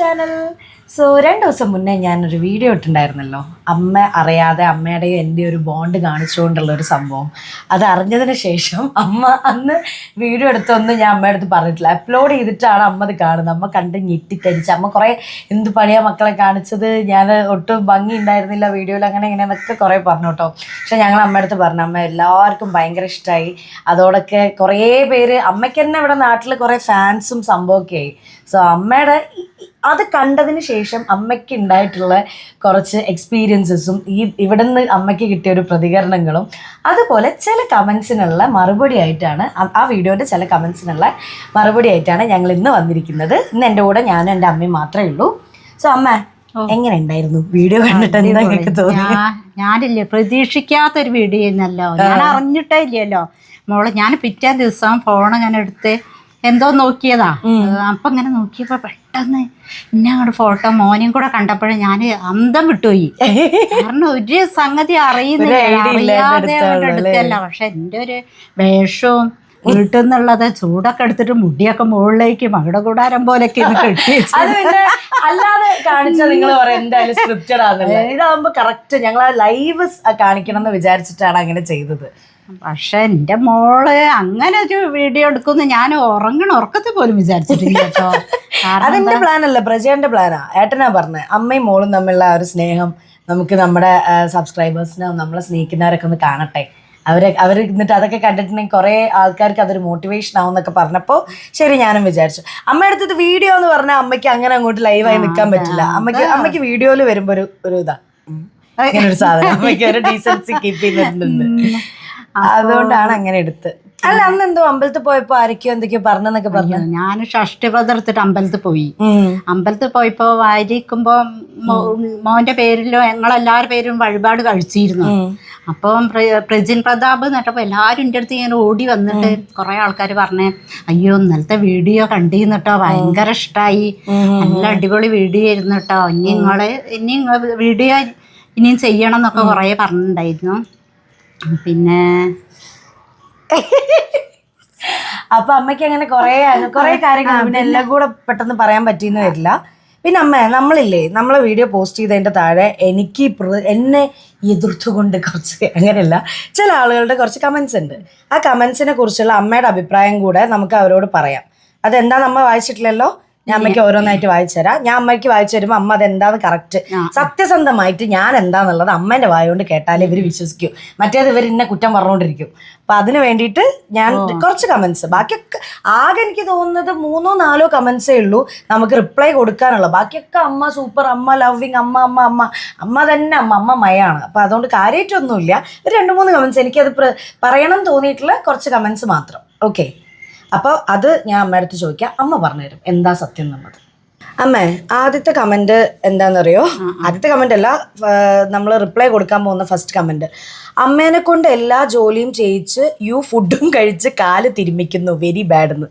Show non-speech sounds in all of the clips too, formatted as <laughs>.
Channel so രണ്ട് ദിവസം മുന്നേ ഞാനൊരു വീഡിയോ ഇട്ടുണ്ടായിരുന്നല്ലോ അമ്മ അറിയാതെ അമ്മയുടെയും എന്റെ ഒരു ബോണ്ട് കാണിച്ചുകൊണ്ടുള്ള ഒരു സംഭവം. അത് അറിഞ്ഞതിന് ശേഷം അമ്മ അന്ന് വീഡിയോ എടുത്തൊന്നും ഞാൻ അമ്മയുടെ അടുത്ത് പറഞ്ഞിട്ടില്ല. അപ്ലോഡ് ചെയ്തിട്ടാണ് അമ്മ അത് കാണുന്നത്. അമ്മ കണ്ട് ഞെട്ടിത്തരിച്ച് അമ്മ കുറേ എന്ത് പണിയാ മക്കളെ കാണിച്ചത്? ഞാൻ ഒട്ടും ഭംഗി ഉണ്ടായിരുന്നില്ല വീഡിയോയിൽ അങ്ങനെ ഇങ്ങനെ എന്നൊക്കെ കുറേ പറഞ്ഞു കേട്ടോ. പക്ഷെ ഞങ്ങൾ അമ്മയുടെ അടുത്ത് പറഞ്ഞു അമ്മ എല്ലാവർക്കും ഭയങ്കര ഇഷ്ടമായി അതോടൊക്കെ കുറേ പേര് അമ്മയ്ക്ക് തന്നെ ഇവിടെ നാട്ടിൽ കുറേ ഫാൻസും സംഭവമൊക്കെ ആയി. സോ അമ്മയുടെ അത് കണ്ടതിന് ശേഷം അമ്മയ്ക്ക് ഉണ്ടായിട്ടുള്ള കുറച്ച് എക്സ്പീരിയൻസസും ഈ ഇവിടെ നിന്ന് അമ്മയ്ക്ക് കിട്ടിയ ഒരു പ്രതികരണങ്ങളും അതുപോലെ ചില കമൻസിനുള്ള മറുപടി ആയിട്ടാണ് ആ- വീഡിയോന്റെ ചില കമൻസിനുള്ള മറുപടി ആയിട്ടാണ് ഞങ്ങൾ ഇന്ന് വന്നിരിക്കുന്നത്. ഇന്ന് എന്റെ കൂടെ ഞാനും എന്റെ അമ്മയും മാത്രമേ ഉള്ളൂ. സോ അമ്മ എങ്ങനെ ഉണ്ടായിരുന്നു വീഡിയോ കണ്ടിട്ട് എന്താ നിങ്ങൾക്ക് തോന്നി ഞാനില്ലേ പ്രതീക്ഷിക്കാത്തൊരു വീഡിയോ ആയിരുന്നല്ലോ. ഞാൻ അറിഞ്ഞിട്ടേ ഇല്ലല്ലോ. മോളെ ഞാൻ പിറ്റേ ദിവസം ഫോൺ ഇങ്ങനെ എടുത്ത് എന്തോ നോക്കിയതാ. അപ്പൊ ഇങ്ങനെ നോക്കിയപ്പോ പെട്ടെന്ന് എന്നെ അങ്ങോട്ട് ഫോട്ടോ മോനെയും കൂടെ കണ്ടപ്പോഴേ ഞാൻ അന്തം വിട്ടുപോയി. കാരണം ഒരു സംഗതി അറിയുന്നില്ല അറിയാതെ പക്ഷെ എന്റെ ഒരു വേഷവും വീട്ടിൽ നിന്നുള്ളത് ചൂടൊക്കെ എടുത്തിട്ട് മുടിയൊക്കെ മുകളിലേക്ക് മകട കൂടാരം പോലെയൊക്കെ കെട്ടി അല്ലാതെ കാണിച്ചാൽ നിങ്ങൾ എന്തായാലും സ്ക്രിപ്റ്റഡ് ആണല്ലേ ഇതാകുമ്പോ കറക്റ്റ് ഞങ്ങൾ ലൈവ് കാണിക്കണം എന്ന് വിചാരിച്ചിട്ടാണ് അങ്ങനെ ചെയ്തത്. പക്ഷെ എന്റെ മോൾ അങ്ങനെ ഒരു വീഡിയോ എടുക്കുന്നു ഞാൻ ഉറങ്ങണ ഉറക്കത്തിൽ പോലും വിചാരിച്ചിട്ടില്ല കേട്ടോ. അതെന്റെ പ്ലാൻ അല്ല പ്രജയുടെ പ്ലാനാ ഏട്ടനാ പറഞ്ഞത് അമ്മയും മോളും തമ്മിലുള്ള ആ ഒരു സ്നേഹം നമുക്ക് നമ്മുടെ സബ്സ്ക്രൈബേഴ്സിനെ നമ്മളെ സ്നേഹിക്കുന്നവരൊക്കെ ഒന്ന് കാണട്ടെ. അവരെ അവർ എന്നിട്ട് അതൊക്കെ കണ്ടിട്ടുണ്ടെങ്കിൽ കുറേ ആൾക്കാർക്ക് അതൊരു മോട്ടിവേഷൻ ആവും എന്നൊക്കെ പറഞ്ഞപ്പോൾ ശരി ഞാനും വിചാരിച്ചു. അമ്മ എടുത്തത് വീഡിയോ എന്ന് പറഞ്ഞാൽ അമ്മയ്ക്ക് അങ്ങനെ അങ്ങോട്ട് ലൈവായി നിൽക്കാൻ പറ്റില്ല. അമ്മയ്ക്ക് അമ്മയ്ക്ക് വീഡിയോയിൽ വരുമ്പോൾ ഒരു ഒരു ഇതാ. ഒരു സാധനം. അമ്മയ്ക്ക് ഒരു ഡീസൻസി കീപ്പ് ചെയ്തിട്ടുണ്ട്. അതുകൊണ്ടാണ് അങ്ങനെ എടുത്ത്. അല്ല അന്ന് എന്തോ അമ്പലത്തിൽ പോയപ്പോ ആരൊക്കെയോ എന്തൊക്കെയോ പറഞ്ഞെന്നൊക്കെ പറഞ്ഞു. ഞാൻ ഷഷ്ടിവ്രതം എടുത്തിട്ട് അമ്പലത്തിൽ പോയി. അമ്പലത്തിൽ പോയപ്പോ വാരിക്കുമ്പോ മോന്റെ പേരിലും ഞങ്ങളെല്ലാവരുടെ പേരും വഴിപാട് കഴിച്ചിരുന്നു. അപ്പം പ്ര- പ്രജിൻ പ്രതാപ് എന്നിട്ടപ്പോ എല്ലാവരും എന്റെ അടുത്ത് ഇങ്ങനെ ഓടി വന്നിട്ട് കുറേ ആൾക്കാർ പറഞ്ഞേ അയ്യോ ഇന്നലത്തെ വീഡിയോ കണ്ടിരുന്നിട്ടോ ഭയങ്കര ഇഷ്ടമായി നല്ല അടിപൊളി വീഡിയോ ആയിരുന്നു കേട്ടോ ഇനി നിങ്ങൾ ഇനി വീഡിയോ ഇനിയും ചെയ്യണം എന്നൊക്കെ കുറേ പറഞ്ഞിട്ടുണ്ടായിരുന്നു. പിന്നെ അപ്പൊ അമ്മയ്ക്ക് അങ്ങനെ കുറെ കുറെ കാര്യങ്ങൾ പിന്നെ എല്ലാം കൂടെ പെട്ടെന്ന് പറയാൻ പറ്റിയെന്ന് വരില്ല. പിന്നെ അമ്മ നമ്മളില്ലേ നമ്മളെ വീഡിയോ പോസ്റ്റ് ചെയ്തതിന്റെ താഴെ എനിക്ക് എന്നെ എതിർത്തുകൊണ്ട് കുറച്ച് <laughs> അങ്ങനെയല്ല ചില ആളുകളുടെ കുറച്ച് കമൻസ് ഉണ്ട്. ആ കമൻസിനെ കുറിച്ചുള്ള അമ്മയുടെ അഭിപ്രായം കൂടെ നമുക്ക് അവരോട് പറയാം. അതെന്താ നമ്മൾ വായിച്ചിട്ടില്ലല്ലോ? ഞാൻ അമ്മയ്ക്ക് ഓരോന്നായിട്ട് വായിച്ചു തരാം ഞാൻ അമ്മയ്ക്ക് വായിച്ചു തരുമ്പോൾ അമ്മ അതെന്താന്ന് കറക്റ്റ് സത്യസന്ധമായിട്ട് ഞാൻ എന്താന്നുള്ളത് അമ്മേന്റെ വായോണ്ട് കേട്ടാലേ ഇവർ വിശ്വസിക്കൂ. മറ്റേത് ഇവർ എന്നെ കുറ്റം പറഞ്ഞുകൊണ്ടിരിക്കും. അപ്പൊ അതിന് വേണ്ടിയിട്ട് ഞാൻ കുറച്ച് കമന്റ്സ് ബാക്കിയൊക്കെ ആകെ എനിക്ക് തോന്നുന്നത് മൂന്നോ നാലോ കമന്റ്സേ ഉള്ളൂ നമുക്ക് റിപ്ലൈ കൊടുക്കാനുള്ള ബാക്കിയൊക്കെ അമ്മ സൂപ്പർ അമ്മ ലവിങ് അമ്മ അമ്മ അമ്മ. അമ്മ തന്നെ അമ്മ അമ്മ മയാണ്. അപ്പൊ അതുകൊണ്ട് കാര്യമായിട്ടൊന്നുമില്ല. ഒരു രണ്ട് മൂന്ന് കമന്റ്സ് എനിക്കത് പറയണം തോന്നിയിട്ടുള്ള കുറച്ച് കമന്റ്സ് മാത്രം. ഓക്കെ അപ്പോൾ അത് ഞാൻ അമ്മയുടെ അടുത്ത് ചോദിക്കാം. അമ്മ പറഞ്ഞുതരും എന്താ സത്യം എന്നുള്ളത്. അമ്മേ ആദ്യത്തെ കമന്റ് എന്താണെന്നറിയോ ആദ്യത്തെ കമന്റ് അല്ല നമ്മൾ റിപ്ലൈ കൊടുക്കാൻ പോകുന്ന ഫസ്റ്റ് കമന്റ് അമ്മേനെ കൊണ്ട് എല്ലാ ജോലിയും ചെയ്യിച്ച് യു ഫുഡും കഴിച്ച് കാൽ തിരുമിക്കുന്നു. വെരി ബാഡ് എന്ന്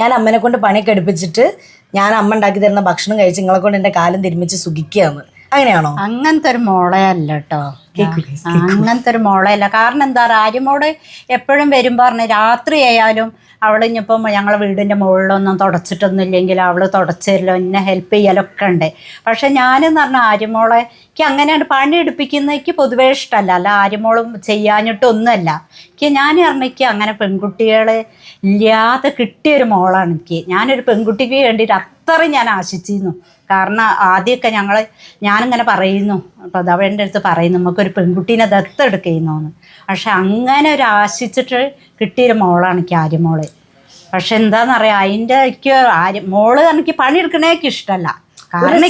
ഞാൻ അമ്മേനെ കൊണ്ട് പണിയൊക്കെ എടുപ്പിച്ചിട്ട് ഞാൻ അമ്മ ഉണ്ടാക്കി തരുന്ന ഭക്ഷണം കഴിച്ച് നിങ്ങളെ കൊണ്ട് എന്റെ കാലം തിരുമിച്ച് സുഖിക്കുകയാണ് അങ്ങനെയാണോ? അങ്ങനത്തെ ഒരു മോളെ അല്ല കേട്ടോ അങ്ങനത്തെ ഒരു മോളല്ല. കാരണം എന്താ ആര്യമോട് എപ്പോഴും വരും പറഞ്ഞ രാത്രി ആയാലും അവൾ ഇനിയിപ്പം ഞങ്ങളെ വീടിന്റെ മുകളിലൊന്നും തുടച്ചിട്ടൊന്നും ഇല്ലെങ്കിൽ അവൾ തുടച്ചല്ലോ എന്നെ ഹെൽപ്പ് ചെയ്യലൊക്കെ ഉണ്ട്. പക്ഷെ ഞാനെന്ന് പറഞ്ഞാൽ ആര്യമോളെ എനിക്ക് അങ്ങനെയാണ് പണി എടുപ്പിക്കുന്ന എനിക്ക് പൊതുവേ ഇഷ്ടമല്ല അല്ല ആര്യമോളും ചെയ്യാനിട്ടൊന്നുമല്ല എനിക്ക് ഞാൻ പറഞ്ഞെനിക്ക് അങ്ങനെ പെൺകുട്ടികളെ ഇല്ലാതെ കിട്ടിയൊരു മോളാണ് എനിക്ക്. ഞാനൊരു പെൺകുട്ടിക്ക് വേണ്ടിയിട്ട് അത്ര ഞാൻ ആശിച്ചിരുന്നു. കാരണം ആദ്യമൊക്കെ ഞങ്ങൾ ഞാനിങ്ങനെ പറയുന്നു. അതവന്റെ അടുത്ത് പറയുന്നു നമുക്കൊരു പെൺകുട്ടീനെ ദത്തെടുക്കുന്നോന്ന് പക്ഷെ അങ്ങനെ ഒരു ആശിച്ചിട്ട് കിട്ടിയൊരു മോളാണ് എനിക്ക് ആര്യമോൾ പക്ഷെ എന്താണെന്നറിയാം അതിന്റെ എനിക്ക് ആര്യ മോൾ എനിക്ക് പണിയെടുക്കണേക്ക് ഇഷ്ടമല്ല കാരണം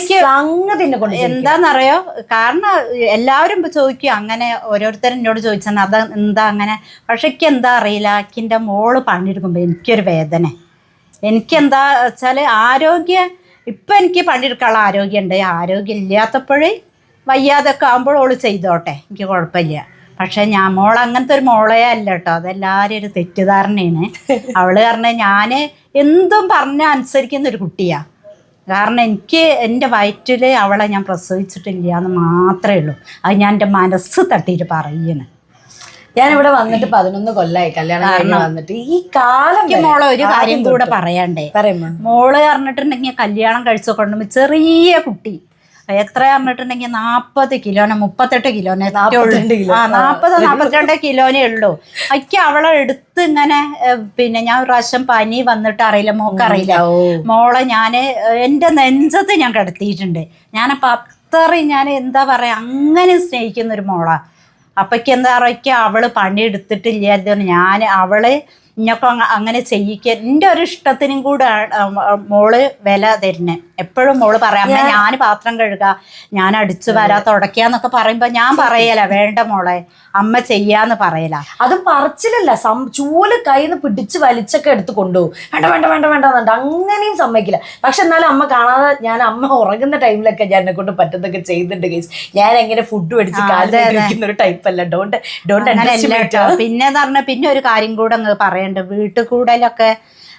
എന്താണെന്നറിയോ കാരണം എല്ലാവരും ചോദിക്കും അങ്ങനെ ഓരോരുത്തരും എന്നോട് ചോദിച്ചാൽ അത് എന്താ അങ്ങനെ. പക്ഷെ എനിക്ക് എന്താ അറിയില്ല എനിക്കിന്റെ മോൾ പണിയെടുക്കുമ്പോൾ എനിക്കൊരു വേദന. എനിക്കെന്താ വെച്ചാൽ ആരോഗ്യം ഇപ്പം എനിക്ക് പണിയെടുക്കാനുള്ള ആരോഗ്യമുണ്ട്. ആരോഗ്യം ഇല്ലാത്തപ്പോഴേ വയ്യാതൊക്കെ ആകുമ്പോൾ ഓൾ ചെയ്തോട്ടെ. എനിക്ക് കുഴപ്പമില്ല. പക്ഷെ ഞാൻ മോൾ അങ്ങനത്തെ ഒരു മോളേ അല്ല കേട്ടോ. അതെല്ലാവരും ഒരു തെറ്റിദ്ധാരണയാണ്. അവൾ കാരണം ഞാൻ എന്തും പറഞ്ഞ അനുസരിക്കുന്ന ഒരു കുട്ടിയാ. കാരണം എനിക്ക് എന്റെ വയറ്റിൽ അവളെ ഞാൻ പ്രസവിച്ചിട്ടില്ല എന്ന് മാത്രമേ ഉള്ളൂ. അത് ഞാൻ എന്റെ മനസ്സ് തട്ടിയിട്ട് പറയുന്നു ഞാൻ ഇവിടെ വന്നിട്ട് പതിനൊന്ന് കൊല്ലായി. കല്യാണം വന്നിട്ട്. ഈ കാലം മോളെ ഒരു കാര്യം കൂടെ പറയണ്ടേ. മോൾ പറഞ്ഞിട്ടുണ്ടെങ്കിൽ കല്യാണം കഴിച്ചു കൊണ്ടുമ്പോ ചെറിയ കുട്ടി. എത്ര പറഞ്ഞിട്ടുണ്ടെങ്കിൽ നാപ്പത് കിലോനെ മുപ്പത്തെട്ട് കിലോനെ. ആ നാപ്പത് നാപ്പത്തിരണ്ട് കിലോനെ ഉള്ളൂ. അയ്ക്ക് അവളെ എടുത്ത് ഇങ്ങനെ പിന്നെ ഞാൻ ഒരു പ്രാവശ്യം പനി വന്നിട്ട് അറിയില്ല മോക്കറിയില്ല. മോളെ ഞാൻ എന്റെ നെഞ്ചത്ത് ഞാൻ കിടത്തിയിട്ടുണ്ട്. ഞാനപ്പോൾ അത്രയും ഞാൻ എന്താ പറയാ അങ്ങനെ സ്നേഹിക്കുന്ന ഒരു മോളാ. അപ്പക്ക് എന്താ പറയുക അവൾ പണിയെടുത്തിട്ടില്ലായിരുന്നു ഞാൻ അവൾ ഇന്നൊക്കെ അങ്ങനെ ചെയ്യിക്ക എന്റെ ഒരു ഇഷ്ടത്തിനും കൂടെ മോൾ വില തരുന്നേ. എപ്പോഴും മോൾ പറയാം അമ്മ ഞാൻ പാത്രം കഴുകുക ഞാൻ അടിച്ചു വരാ തുടക്കാന്നൊക്കെ പറയുമ്പോ ഞാൻ പറയല വേണ്ട മോളെ അമ്മ ചെയ്യാന്ന് പറയല. അത് പറച്ചിലല്ല ചൂൽ കയ്യിൽ നിന്ന് പിടിച്ച് വലിച്ചൊക്കെ എടുത്ത് കൊണ്ടുപോകും. വേണ്ട വേണ്ട വേണ്ട വേണ്ട എന്നുണ്ട്. അങ്ങനെയും സമ്മതിക്കില്ല. പക്ഷെ എന്നാലും അമ്മ കാണാതെ ഞാൻ അമ്മ ഉറങ്ങുന്ന ടൈമിലൊക്കെ ഞാൻ എന്നെ കൊണ്ട് പറ്റുന്നൊക്കെ ചെയ്തിട്ടുണ്ട് ഗൈസ് ഞാൻ എങ്ങനെ ഫുഡ് മേടിച്ച് കാലിൽ ഇരിക്കുന്ന ഒരു ടൈപ്പ് അല്ല. ഡോണ്ട് ഡോണ്ട് പിന്നെ പറഞ്ഞ പിന്നെ ഒരു കാര്യം കൂടെ അങ്ങ് പറയണ്ട്. വീട്ടിൽ കൂടലൊക്കെ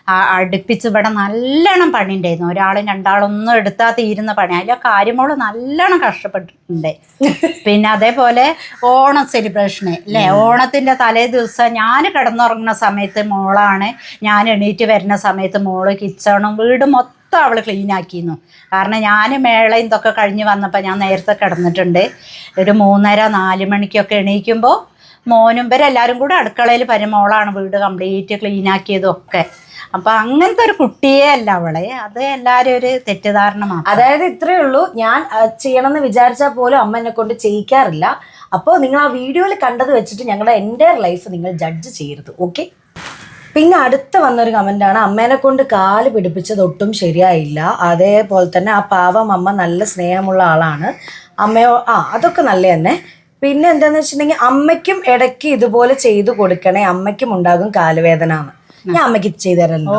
അടുപ്പിച്ച് ഇവിടെ നല്ലോണം പണി ഉണ്ടായിരുന്നു ഒരാളും രണ്ടാളൊന്നും എടുത്താൽ തീരുന്ന പണി. അതിലെ കാര്യമോൾ നല്ലോണം കഷ്ടപ്പെട്ടിട്ടുണ്ട്. <laughs> പിന്നെ അതേപോലെ ഓണം സെലിബ്രേഷന് അല്ലേ ഓണത്തിന്റെ തലേ ദിവസം ഞാൻ കിടന്നുറങ്ങുന്ന സമയത്ത് മോളാണ്. ഞാൻ എണീറ്റ് വരുന്ന സമയത്ത് മോൾ കിച്ചണും വീട് മൊത്തം അവൾ ക്ലീൻ ആക്കിയിരുന്നു. കാരണം ഞാൻ മേള ഇതൊക്കെ കഴിഞ്ഞ് വന്നപ്പോൾ ഞാൻ നേരത്തെ കിടന്നിട്ടുണ്ട്. ഒരു മൂന്നര നാല് മണിക്കൊക്കെ എണീക്കുമ്പോൾ മോനും പേരെല്ലാവരും കൂടെ അടുക്കളയിൽ പരമോളാണ് വീട് കംപ്ലീറ്റ് ക്ലീൻ ആക്കിയതും ഒക്കെ അപ്പം അങ്ങനത്തെ ഒരു കുട്ടിയേ അല്ല അവളെ. അത് എല്ലാരും ഒരു തെറ്റിദ്ധാരണ അതായത് ഇത്രയേ ഉള്ളൂ. ഞാൻ ചെയ്യണം ചെയ്യണമെന്ന് വിചാരിച്ചാൽ പോലും അമ്മ എന്നെ കൊണ്ട് ചെയ്യിക്കാറില്ല. അപ്പോൾ നിങ്ങൾ ആ വീഡിയോയിൽ കണ്ടത് വെച്ചിട്ട് ഞങ്ങളുടെ എന്റെ ലൈഫ് നിങ്ങൾ ജഡ്ജ് ചെയ്യരുത്. ഓക്കെ പിന്നെ അടുത്ത വന്നൊരു കമന്റ് ആണ്. അമ്മേനെ കൊണ്ട് കാൽ പിടിപ്പിച്ചത് ഒട്ടും ശരിയായില്ല. അതേപോലെ തന്നെ ആ പാവം അമ്മ നല്ല സ്നേഹമുള്ള ആളാണ്. അമ്മയോ ആ അതൊക്കെ നല്ല തന്നെ. പിന്നെ എന്താണെന്ന് വെച്ചിട്ടുണ്ടെങ്കിൽ അമ്മയ്ക്കും ഇടയ്ക്ക് ഇതുപോലെ ചെയ്തു കൊടുക്കണേ. അമ്മയ്ക്കും ഉണ്ടാകും കാലുവേദന എന്ന്. ഞാൻ അമ്മയ്ക്ക് ചെയ്തു തരല്ലോ.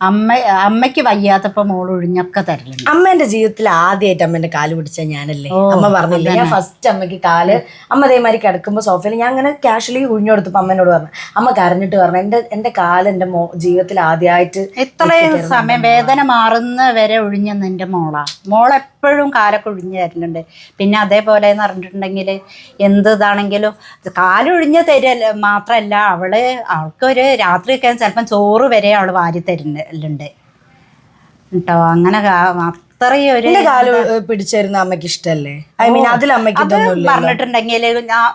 അമ്മ അമ്മയ്ക്ക് വയ്യാത്തപ്പോ മോൾ ഒഴിഞ്ഞൊക്കെ തരലുണ്ട്. അമ്മേന്റെ ജീവിതത്തിൽ ആദ്യമായിട്ട് അമ്മേന്റെ കാൽ പിടിച്ച ഞാനല്ലേ? അമ്മ പറഞ്ഞില്ലേ? ഞാൻ ഫസ്റ്റ് അമ്മയ്ക്ക് കാൽ അമ്മ അതേമാതിരി കിടക്കുമ്പോ സോഫയിൽ ഞാൻ അങ്ങനെ കാഷ്വലി ഉഴിഞ്ഞു കൊടുത്തപ്പോ അമ്മേനോട് പറഞ്ഞു അമ്മ കരഞ്ഞിട്ട് പറഞ്ഞു എന്റെ എന്റെ കാൽ എന്റെ മോ ജീവിതത്തിൽ ആദ്യമായിട്ട് ഇത്രയും സമയം വേദന മാറുന്ന വരെ ഒഴിഞ്ഞെന്ന് എന്റെ മോളാ. മോളെപ്പോഴും കാലൊക്കെ ഒഴിഞ്ഞു തരലുണ്ട്. പിന്നെ അതേപോലെ എന്ന് പറഞ്ഞിട്ടുണ്ടെങ്കിൽ എന്ത് ഇതാണെങ്കിലും കാലൊഴിഞ്ഞ് തരല്ല മാത്രമല്ല അവൾ അവൾക്കൊരു രാത്രിയൊക്കെ ചിലപ്പം ചോറ് വരെ അവൾ വാരി തരുന്നുണ്ട്. കേട്ടോ അങ്ങനെ അത്രയും ഒരു എന്റെ കാൽ പിടിച്ചിരുന്ന അമ്മയ്ക്ക് ഇഷ്ടല്ലേ? ഐ മീൻ അതിൽ അമ്മയ്ക്ക് പറഞ്ഞിട്ടുണ്ടെങ്കിൽ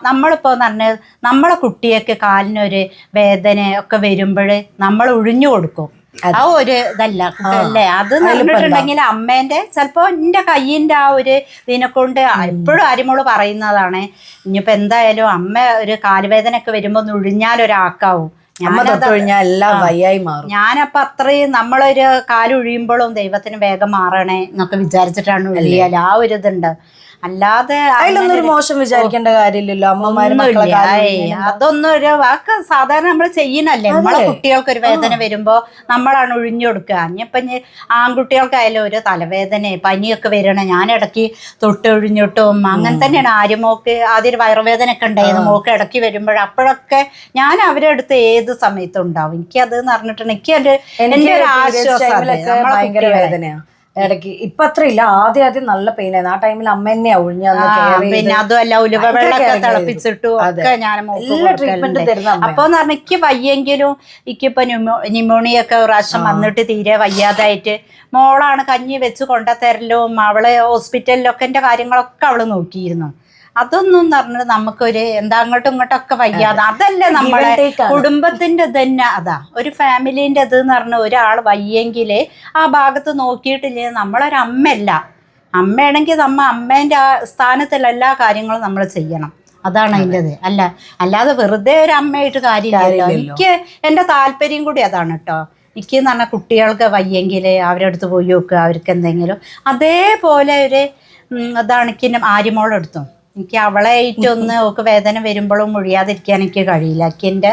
നമ്മളിപ്പോ പറഞ്ഞ നമ്മളെ കുട്ടിയൊക്കെ കാലിനൊരു വേദന ഒക്കെ വരുമ്പോൾ നമ്മൾ ഒഴിഞ്ഞു കൊടുക്കും. ആ ഒരു ഇതല്ല അല്ലേ അത് പറഞ്ഞിട്ടുണ്ടെങ്കിൽ അമ്മേന്റെ ചിലപ്പോ എന്റെ കയ്യിന്റെ ആ ഒരു ഇതിനെ കൊണ്ട് എപ്പോഴും അരിമോൾ പറയുന്നതാണ്. ഇനിയിപ്പോ എന്തായാലും അമ്മ ഒരു കാലുവേദന ഒക്കെ വരുമ്പോ ഒന്ന് ഒഴിഞ്ഞാൽ ഒരാക്കാവും അമ്മ എല്ലാം വയ്യായി മാറും. ഞാനപ്പൊ അത്രയും നമ്മളൊരു കാലൊഴിയുമ്പോഴും ദൈവത്തിന് വേഗം മാറണേ എന്നൊക്കെ വിചാരിച്ചിട്ടാണ് ആ ഒരു ഇതുണ്ട്. അല്ലാതെ അതിലൊന്നും ഒരു മോശം വിചാരിക്കേണ്ട കാര്യമില്ലല്ലോ. അമ്മമാര് അതൊന്നും ഒരു വാക്ക് സാധാരണ നമ്മൾ ചെയ്യണല്ലേ നമ്മളെ കുട്ടികൾക്ക് ഒരു വേദന വരുമ്പോ നമ്മളാണ് ഒഴിഞ്ഞു കൊടുക്കുക. ഇനിയിപ്പൊ ഇനി ആൺകുട്ടികൾക്കായാലും ഒരു തലവേദന പനിയൊക്കെ വരണം ഞാൻ ഇടയ്ക്ക് തൊട്ട് ഒഴിഞ്ഞിട്ടും അങ്ങനെ തന്നെയാണ്. ആര്യ മോക്ക് ആദ്യം ഒരു വയറുവേദന ഒക്കെ ഉണ്ടായിരുന്നു. മോക്ക് ഇടയ്ക്ക് വരുമ്പോൾ അപ്പോഴൊക്കെ ഞാൻ അവരെ അടുത്ത് ഏത് സമയത്തും ഉണ്ടാവും. എനിക്കത് എന്ന് പറഞ്ഞിട്ടുണ്ടെങ്കിൽ എനിക്ക് ഒരു ആശ്വാസം ഇടയ്ക്ക്. ഇപ്പൊ അത്ര ഇല്ല. ആദ്യം ആദ്യം നല്ല പെയിൻ ആയിരുന്നു. ആ ടൈമിൽ അമ്മ തന്നെയാ ഒഴിഞ്ഞു പിന്നെ അതുമല്ല ഉലുവ വെള്ളമൊക്കെ തിളപ്പിച്ചിട്ടു ഒക്കെ ഞാൻ അപ്പൊ എനിക്ക് വയ്യെങ്കിലും എനിക്കിപ്പോ ന്യൂമോണിയ ഒക്കെ പ്രാവശ്യം വന്നിട്ട് തീരെ വയ്യാതായിട്ട് മോളാണ് കഞ്ഞി വെച്ച് കൊണ്ടുതരലും അവൾ ഹോസ്പിറ്റലിലൊക്കെ എന്റെ കാര്യങ്ങളൊക്കെ അവൾ നോക്കിയിരുന്നു. അതൊന്നും പറഞ്ഞിട്ട് നമുക്കൊരു എന്താ അങ്ങോട്ടും ഇങ്ങോട്ടൊക്കെ വയ്യാതെ. അതല്ല നമ്മളെ. കുടുംബത്തിന്റെ തന്നെ. അതാ ഒരു ഫാമിലിന്റെ ഇത് എന്ന് പറഞ്ഞ ഒരാൾ വയ്യെങ്കിൽ ആ ഭാഗത്ത് നോക്കിയിട്ടില്ലേ നമ്മളൊരു അമ്മയല്ല. അമ്മയാണെങ്കിൽ നമ്മ അമ്മേന്റെ ആ സ്ഥാനത്തിൽ എല്ലാ കാര്യങ്ങളും നമ്മൾ ചെയ്യണം. അതാണ് അതിന്റെത്. അല്ല അല്ലാതെ വെറുതെ ഒരു അമ്മയായിട്ട് കാര്യമില്ലല്ലോ. എനിക്ക് എന്റെ താല്പര്യം കൂടി അതാണ് കേട്ടോ. എനിക്ക് എന്ന് പറഞ്ഞാൽ കുട്ടികൾക്ക് വയ്യെങ്കിൽ അവരുടെ അടുത്ത് പോയി നോക്കുക അവർക്ക് എന്തെങ്കിലും. അതേപോലെ ഒരു അതാണ് എനിക്ക് ആര്യമോളെടുത്തും. എനിക്ക് അവളെ ആയിട്ടൊന്ന് <laughs> ഒക്കെ വേദന വരുമ്പോഴും മുഴിയാതിരിക്കാൻ എനിക്ക് കഴിയില്ല. എനിക്ക് എന്റെ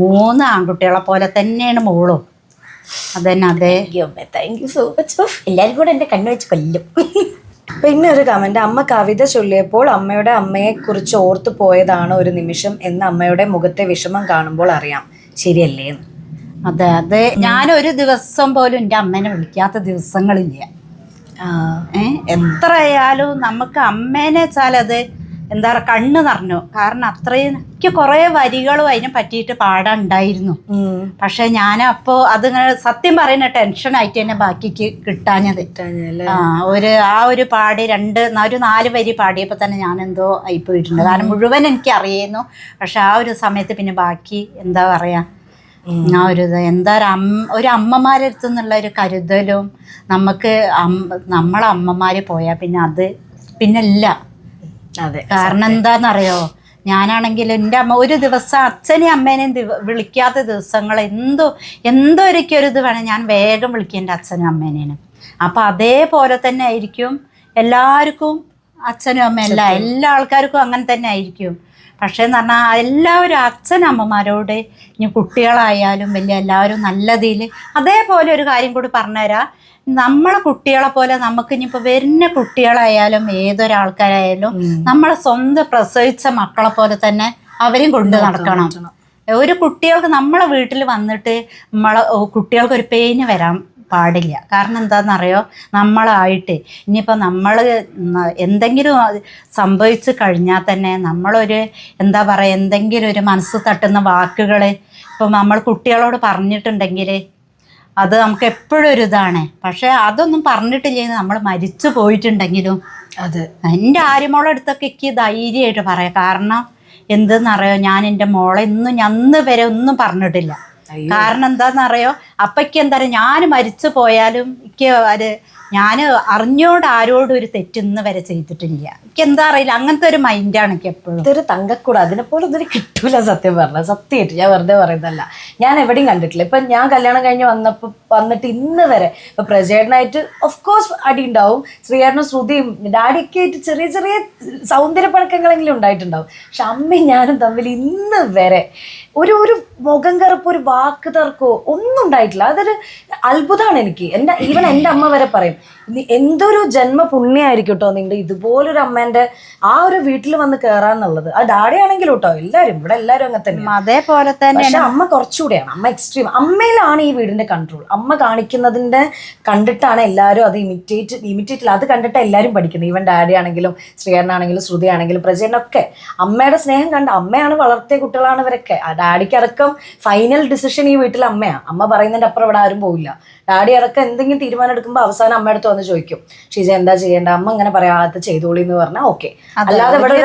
മൂന്ന് ആൺകുട്ടികളെ പോലെ തന്നെയാണ് മോളും. അതന്നെ അതെ. താങ്ക് യു സോ മച്ച് എല്ലാരും കൂടെ എന്റെ കണ്ണു വെച്ച് കൊല്ലും. പിന്നെ ഒരു കമന്റ് അമ്മ കവിത ചൊല്ലിയപ്പോൾ അമ്മയുടെ അമ്മയെ കുറിച്ച് ഓർത്തു പോയതാണ് ഒരു നിമിഷം എന്ന് അമ്മയുടെ മുഖത്തെ വിഷമം കാണുമ്പോൾ അറിയാം. ശരിയല്ലേ അതെ അതെ. ഞാനൊരു ദിവസം പോലും എന്റെ അമ്മേനെ വിളിക്കാത്ത ദിവസങ്ങളില്ല. എത്രയായാലും നമുക്ക് അമ്മേനെ വെച്ചാൽ അത് എന്താ പറയുക കണ്ണ് നിറഞ്ഞു. കാരണം അത്രയും എനിക്ക് കുറേ വരികളും അതിനെ പറ്റിയിട്ട് പാടാണ്ടായിരുന്നു. പക്ഷെ ഞാൻ അപ്പോൾ അതിങ്ങനെ സത്യം പറയുന്ന ടെൻഷനായിട്ട് തന്നെ ബാക്കിക്ക് കിട്ടാഞ്ഞത്? ആ ഒരു ആ ഒരു പാടി രണ്ട് ഒരു നാല് വരി പാടിയപ്പോൾ തന്നെ ഞാൻ എന്തോ ആയിപ്പോയിട്ടുണ്ട് കാരണം മുഴുവൻ എനിക്ക് അറിയുന്നു പക്ഷെ ആ ഒരു സമയത്ത് പിന്നെ ബാക്കി എന്താ പറയാ ആ ഒരു എന്താ ഒരു അമ്മ ഒരു അമ്മമാരടുത്തു നിന്നുള്ള ഒരു കരുതലും നമുക്ക് അമ്മ നമ്മളെ അമ്മമാര് പോയാൽ പിന്നെ അത് പിന്നെ ഇല്ല. കാരണം എന്താണെന്നറിയോ ഞാനാണെങ്കിൽ എന്റെ അമ്മ ഒരു ദിവസം അച്ഛനെയും അമ്മേനെയും വിളിക്കാത്ത ദിവസങ്ങൾ എന്തോ എന്തോ ഒരു ഇത് വേണം ഞാൻ വേഗം വിളിക്കും എന്റെ അച്ഛനും അമ്മേനേനും അപ്പം അതേപോലെ തന്നെ ആയിരിക്കും എല്ലാവർക്കും അച്ഛനും അമ്മയും എല്ലാ എല്ലാ ആൾക്കാർക്കും അങ്ങനെ തന്നെ ആയിരിക്കും. പക്ഷേ എന്ന് പറഞ്ഞാൽ എല്ലാവരും അച്ഛനമ്മമാരോട് ഇനി കുട്ടികളായാലും വലിയ എല്ലാവരും നല്ലതിൽ അതേപോലെ ഒരു കാര്യം കൂടി പറഞ്ഞുതരാം. നമ്മളെ കുട്ടികളെ പോലെ നമുക്ക് ഇനിയിപ്പോൾ വരുന്ന കുട്ടികളായാലും ഏതൊരാൾക്കാരായാലും നമ്മളെ സ്വന്തം പ്രസവിച്ച മക്കളെ പോലെ തന്നെ അവരും കൊണ്ടു നടക്കണം. ഒരു കുട്ടികൾക്ക് നമ്മളെ വീട്ടിൽ വന്നിട്ട് നമ്മളെ കുട്ടികൾക്ക് ഒരു പെയിന് വരാൻ പാടില്ല. കാരണം എന്താണെന്നറിയോ? നമ്മളായിട്ട് ഇനിയിപ്പോൾ നമ്മൾ എന്തെങ്കിലും സംഭവിച്ചു കഴിഞ്ഞാൽ തന്നെ നമ്മളൊരു എന്താ പറയുക എന്തെങ്കിലും ഒരു മനസ്സ് തട്ടുന്ന വാക്കുകൾ ഇപ്പം നമ്മൾ കുട്ടികളോട് പറഞ്ഞിട്ടുണ്ടെങ്കിൽ അത് നമുക്ക് എപ്പോഴും ഒരു ഇതാണ്. പക്ഷെ അതൊന്നും പറഞ്ഞിട്ടില്ലെങ്കിൽ നമ്മൾ മരിച്ചു പോയിട്ടുണ്ടെങ്കിലും. അത്. എന്റെ ആര്യമോളെ അടുത്തൊക്കെ എനിക്ക് ധൈര്യമായിട്ട് പറയാം. കാരണം എന്തെന്നറിയോ ഞാൻ എന്റെ മോളെ ഇന്നും അന്ന് വരെ ഒന്നും പറഞ്ഞിട്ടില്ല. കാരണം എന്താണെന്നറിയോ അപ്പയ്ക്ക് എന്താ പറയുക ഞാൻ മരിച്ചു പോയാലും എനിക്ക് അത് ഞാൻ അറിഞ്ഞോണ്ട് ആരോടും ഒരു തെറ്റിന്ന് വരെ ചെയ്തിട്ടില്ല. എന്താ അറിയില്ല. അങ്ങനത്തെ ഒരു മൈൻഡാണ് എനിക്ക് എപ്പോഴും. ഇതൊരു തങ്കക്കൂട. അതിനെപ്പോലെ ഇതൊരു കിട്ടൂല സത്യം പറഞ്ഞ. സത്യമായിട്ട് ഞാൻ വെറുതെ പറയുന്നതല്ല. ഞാൻ എവിടെയും കണ്ടിട്ടില്ല. ഇപ്പൊ ഞാൻ കല്യാണം കഴിഞ്ഞ് വന്നപ്പോ വന്നിട്ട് ഇന്ന് വരെ ഇപ്പൊ പ്രജേട്ടനായിട്ട് ഓഫ് കോഴ്സ് അടി ഉണ്ടാവും. ശ്രീയേട്ടനും ശ്രുതിയും ഡാഡിയൊക്കെ ആയിട്ട് ചെറിയ ചെറിയ സൗന്ദര്യപ്പണക്കങ്ങളെങ്കിലും ഉണ്ടായിട്ടുണ്ടാവും. പക്ഷെ അമ്മയും ഞാനും തമ്മിൽ ഇന്ന് വരെ ഒരു ഒരു മുഖം കറുപ്പ് ഒരു വാക്ക് തർക്കോ ഒന്നും ഉണ്ടായിട്ടില്ല. അതൊരു അത്ഭുതമാണ് എനിക്ക്. എന്റെ ഈവൻ എന്റെ അമ്മ വരെ പറയും. "നീ എന്തൊരു ജന്മ പുണ്യമായിരിക്കും കേട്ടോ നിങ്ങളുടെ ഇതുപോലൊരു അമ്മേന്റെ ആ ഒരു വീട്ടിൽ വന്ന് കയറാന്നുള്ളത് ആ ഡാഡി ആണെങ്കിലും കേട്ടോ എല്ലാരും ഇവിടെ എല്ലാരും അങ്ങനെ തന്നെ. അതേപോലെ തന്നെ അമ്മ കുറച്ചുകൂടെയാണ്. അമ്മ എക്സ്ട്രീം അമ്മയിലാണ് ഈ വീടിന്റെ കൺട്രോൾ അമ്മ കാണിക്കുന്നതിന്റെ കണ്ടിട്ടാണ് എല്ലാവരും അത് ഇമിറ്റേറ്റ് ഇമിറ്റേറ്റ് അത് കണ്ടിട്ട് എല്ലാവരും പഠിക്കുന്നത്. ഈവൻ ഡാഡി ആണെങ്കിലും ശ്രീകരനാണെങ്കിലും ശ്രുതി ആണെങ്കിലും പ്രജേനൊക്കെ അമ്മയുടെ സ്നേഹം കണ്ട് അമ്മയാണ് വളർത്തിയ കുട്ടികളാണ് ഇവരൊക്കെ. ആ ഡാഡിക്ക് അടക്കം ഫൈനൽ ഡിസിഷൻ ഈ വീട്ടിൽ അമ്മയാണ് അമ്മ പറയുന്നതിന്റെ അപ്പുറം ഇവിടെ ആരും പോവില്ല. ഡാഡി അടക്കം എന്തെങ്കിലും തീരുമാനം എടുക്കുമ്പോൾ അവസാനം അമ്മയുടെ അടുത്ത് വന്ന് ചോദിക്കും. ഷീജ എന്താ ചെയ്യേണ്ട? അമ്മ ഇങ്ങനെ പറയാം അത് ചെയ്തോളി എന്ന് പറഞ്ഞാൽ ഓക്കെ അല്ലാതെ ഇവിടെ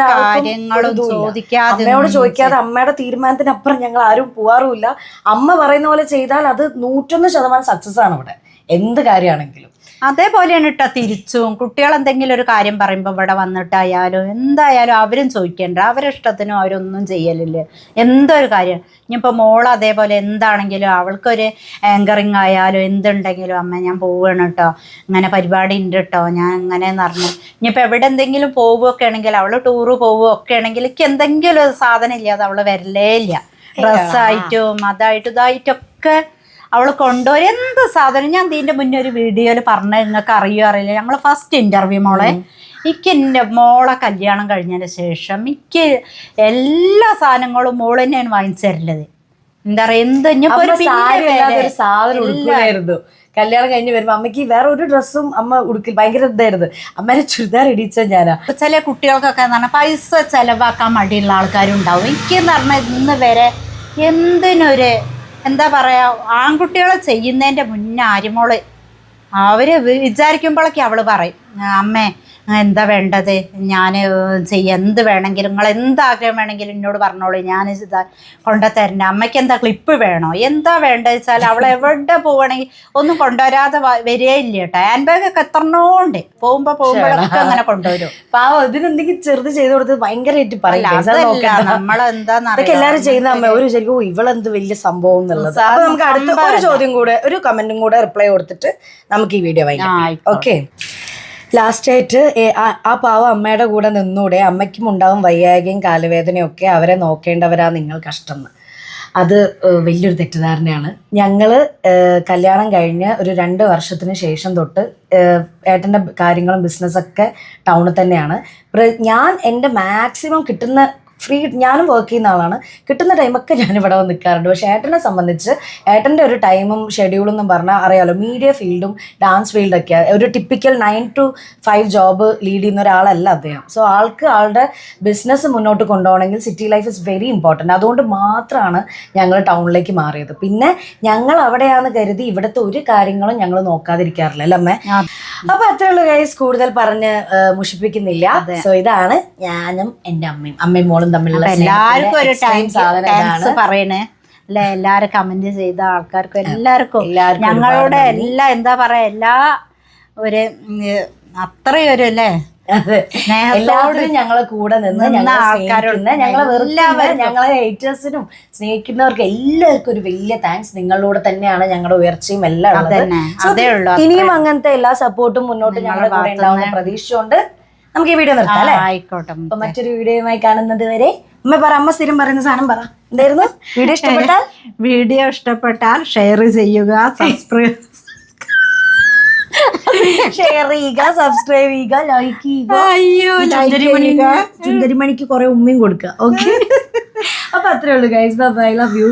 അമ്മയോട് ചോദിക്കാതെ അമ്മയുടെ തീരുമാനത്തിനപ്പുറം ഞങ്ങൾ ആരും പോവാറുമില്ല. അമ്മ പറയുന്ന പോലെ ചെയ്താൽ അത് നൂറ്റൊന്ന് ശതമാനം സക്സസ് ആണ് ഇവിടെ. എന്ത് കാര്യമാണെങ്കിലും. അതേപോലെയാണ് കേട്ടോ തിരിച്ചും. കുട്ടികൾ എന്തെങ്കിലും ഒരു കാര്യം പറയുമ്പോൾ ഇവിടെ വന്നിട്ടായാലും എന്തായാലും അവരും ചോദിക്കേണ്ട. അവരിഷ്ടത്തിനും അവരൊന്നും ചെയ്യലില്ല. എന്തൊരു കാര്യം. ഇനിയിപ്പോൾ മോൾ അതേപോലെ എന്താണെങ്കിലും അവൾക്കൊരു ആങ്കറിങ് ആയാലും എന്തുണ്ടെങ്കിലും അമ്മ ഞാൻ പോവുകയാണ് കേട്ടോ ഇങ്ങനെ പരിപാടി ഉണ്ട് കേട്ടോ ഞാൻ ഇങ്ങനെ പറഞ്ഞു ഇനിയിപ്പോൾ എവിടെ എന്തെങ്കിലും പോവുകയൊക്കെ ആണെങ്കിൽ അവൾ ടൂറ് പോവുകയൊക്കെ ആണെങ്കിൽ എനിക്ക് എന്തെങ്കിലും ഒരു സാധനം ഇല്ലാതെ അവൾ വരലേ ഇല്ല. ഡ്രസ്സായിട്ടും അതായിട്ടും ഇതായിട്ടൊക്കെ അവൾ കൊണ്ടുപോയി എന്ത് സാധനം? ഞാൻ ഇതിന്റെ മുന്നേ ഒരു വീഡിയോയിൽ പറഞ്ഞ നിങ്ങൾക്ക് അറിയോ? അറിയില്ല. ഞങ്ങൾ ഫസ്റ്റ് ഇന്റർവ്യൂ മോളെ. എനിക്ക് എന്റെ മോളെ കല്യാണം കഴിഞ്ഞതിന് ശേഷം എനിക്ക് എല്ലാ സാധനങ്ങളും മോൾ തന്നെയാണ് വാങ്ങിച്ചു തരുന്നത് എന്താ പറയുക എന്ത് സാധനം കല്യാണം കഴിഞ്ഞ് വരുമ്പോൾ അമ്മയ്ക്ക് വേറെ ഒരു ഡ്രസ്സും അമ്മ ഉടുക്കിൽ ഭയങ്കര ഇതായിരുന്നു. അമ്മേനെ ചുരിദാർ ഇടിച്ച ഞാനാ. ചില കുട്ടികൾക്കൊക്കെ എന്ന് പറഞ്ഞാൽ പൈസ ചിലവാക്കാൻ മടിയുള്ള ആൾക്കാരുണ്ടാവും. എനിക്കെന്ന് പറഞ്ഞാൽ ഇന്ന് വരെ എന്തിനൊരു എന്താ പറയാ ആൺകുട്ടികളെ ചെയ്യുന്നതിന്റെ മുന്നേ ആര്യമോൾ അവർ വിചാരിക്കുമ്പോഴൊക്കെ അവൾ പറയും അമ്മേ എന്താ വേണ്ടത്? ഞാൻ എന്ത് വേണമെങ്കിലും നിങ്ങൾ എന്ത് ആഗ്രഹം വേണമെങ്കിലും എന്നോട് പറഞ്ഞോളൂ. ഞാൻ ഇതാ കൊണ്ടുതരണ അമ്മയ്ക്ക് എന്താ ക്ലിപ്പ് വേണോ? എന്താ വേണ്ടത് വെച്ചാൽ അവൾ എവിടെ പോവുകയാണെങ്കിൽ ഒന്നും കൊണ്ടുവരാതെ വരികേ വരികയില്ല കേട്ടോ. ഹാൻഡ് ബാഗ് ഒക്കെ എത്രണ്ണോണ്ട്. പോകുമ്പോൾ പോകുമ്പോഴൊക്കെ അങ്ങനെ കൊണ്ടുവരും. <laughs> പാവം ഇതിനെന്തെങ്കിലും ചെറുത് ചെയ്ത് കൊടുത്തത് ഭയങ്കരമായിട്ട് പറയില്ല? അല്ല, "പൈസ അതല്ല. നോക്കണ്ട." നമ്മളെന്താന്ന് അതൊക്കെ എല്ലാവരും ചെയ്യുന്ന അമ്മ. ഒരു ശരിക്കും "ഓ, ഇവളെന്ത് വലിയ സംഭവം എന്നുള്ളത്. അപ്പൊ നമുക്ക് അടുത്ത ഒരു ചോദ്യം കൂടെ ഒരു കമന്റും കൂടെ റിപ്ലൈ കൊടുത്തിട്ട് നമുക്ക് ഈ വീഡിയോ വായിക്കാം. ഓക്കെ ലാസ്റ്റ് ആയിട്ട് ആ- പാവ അമ്മയുടെ കൂടെ നിന്നൂടെ അമ്മയ്ക്കും ഉണ്ടാവും വയ്യായകയും കാലുവേദനയൊക്കെ അവരെ നോക്കേണ്ടവരാ നിങ്ങൾ കഷ്ടം അത് വലിയൊരു തെറ്റിദ്ധാരണയാണ്. ഞങ്ങൾ കല്യാണം കഴിഞ്ഞ് ഒരു രണ്ട് വർഷത്തിന് ശേഷം തൊട്ട് ഏട്ടന്റെ കാര്യങ്ങളും ബിസിനസ്സൊക്കെ ടൗണിൽ തന്നെയാണ്. ഞാൻ എന്റെ മാക്സിമം കിട്ടുന്ന ഫ്രീ ഞാനും വർക്ക് ചെയ്യുന്ന ആളാണ്. കിട്ടുന്ന ടൈമൊക്കെ ഞാൻ ഇവിടെ വന്ന് നിൽക്കാറുണ്ട്. പക്ഷേ ഏട്ടനെ സംബന്ധിച്ച് ഏട്ടന്റെ ഒരു ടൈമും ഷെഡ്യൂളും എന്ന് പറഞ്ഞാൽ അറിയാലോ മീഡിയ ഫീൽഡും ഡാൻസ് ഫീൽഡൊക്കെ ഒരു typical nine two five job lead ചെയ്യുന്ന ഒരാളല്ല അദ്ദേഹം. സോ ആൾക്ക് ആളുടെ ബിസിനസ് മുന്നോട്ട് കൊണ്ടുപോകണമെങ്കിൽ city life is very important അതുകൊണ്ട് മാത്രമാണ് ഞങ്ങൾ ടൗണിലേക്ക് മാറിയത്. പിന്നെ ഞങ്ങൾ അവിടെയാണെന്ന് കരുതി ഇവിടുത്തെ ഒരു കാര്യങ്ങളും ഞങ്ങൾ നോക്കാതിരിക്കാറില്ല. അല്ലേ അമ്മേ? അപ്പൊ അത്രയുള്ള കൈസ് കൂടുതൽ പറഞ്ഞ് മുഷിപ്പിക്കുന്നില്ല. സോ ഇതാണ് ഞാനും എന്റെ അമ്മയും അമ്മയും മോളും തമ്മിലുള്ള എല്ലാവർക്കും ഒരു ടൈം സാധനം. പറയണേ. അല്ലെ എല്ലാരും കമന്റ് ചെയ്ത ആൾക്കാർക്കും എല്ലാവർക്കും ഞങ്ങളുടെ എല്ലാ എന്താ പറയാ എല്ലാ ഒരു അത്രയും ഒരു അല്ലേ. എല്ലാവരും ഞങ്ങളെ കൂടെ നിന്ന് ആൾക്കാരുണ്ട്. ഞങ്ങൾ ഞങ്ങളെ വെറുക്കുന്ന ഞങ്ങളെ ഹേറ്റേഴ്സിനും സ്നേഹിക്കുന്നവർക്ക് എല്ലാവർക്കും ഒരു വലിയ താങ്ക്സ് നിങ്ങളിലൂടെ തന്നെയാണ് ഞങ്ങളുടെ ഉയർച്ചയും എല്ലാം ഇനിയും അങ്ങനത്തെ എല്ലാ സപ്പോർട്ടും മുന്നോട്ട് ഞങ്ങളുടെ കൂടെ ഉണ്ടാവുന്ന പ്രതീക്ഷയുണ്ട്. നമുക്ക് ഈ വീഡിയോ നിർത്താം അല്ലേ? ആയിക്കോട്ടെ അപ്പൊ മറ്റൊരു വീഡിയോയുമായി കാണുന്നത് വരെ അമ്മ പറ അമ്മ സ്ഥിരം പറയുന്ന സാധനം പറ. എന്തായിരുന്നു? വീഡിയോ ഇഷ്ടപ്പെട്ടാൽ? വീഡിയോ ഇഷ്ടപ്പെട്ടാൽ ഷെയർ ചെയ്യുക സബ്സ്ക്രൈബ് ഷെയർ ചെയ്യുക സബ്സ്ക്രൈബ് ചെയ്യുക ലൈക്ക് ചെയ്യുക അയ്യോ ചുന്തരിമണിക്ക് ചുന്തരിമണിക്ക് കുറെ ഉമ്മയും കൊടുക്കുക. ഓക്കെ <laughs> അപ്പൊ അത്രേ ഉള്ളൂ ഗൈസ് ബൈ ലവ് യു